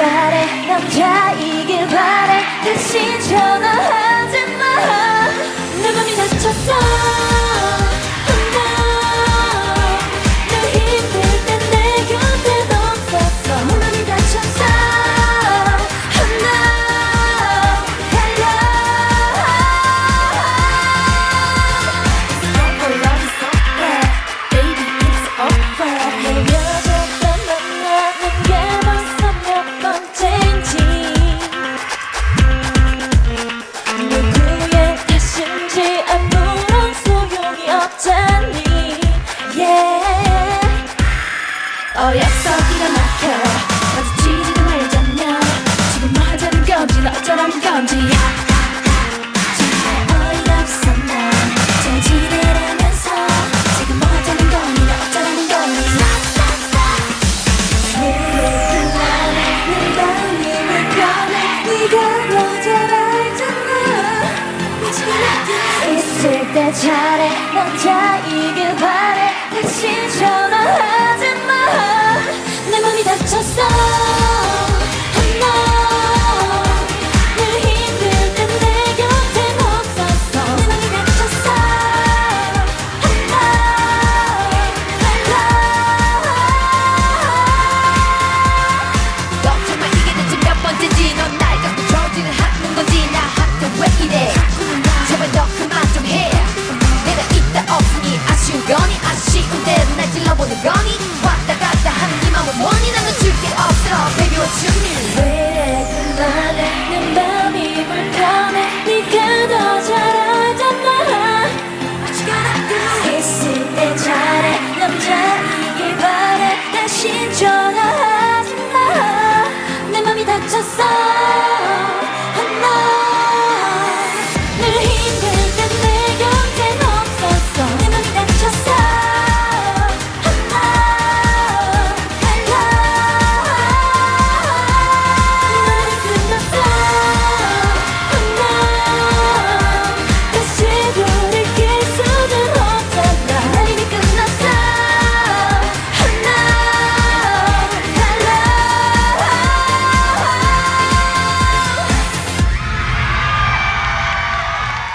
잘해 남자이길 바래. 대신 전화해. 어리서 기가 막혀. 마주치지도 말잖아 지금 뭐 하자는 건지 나 어쩌라는 건지. 잘해 난 자, 이길 바래. 다시 전화하지 마내 몸이 다쳤어 떠나하지 마내 맘이 다쳤어.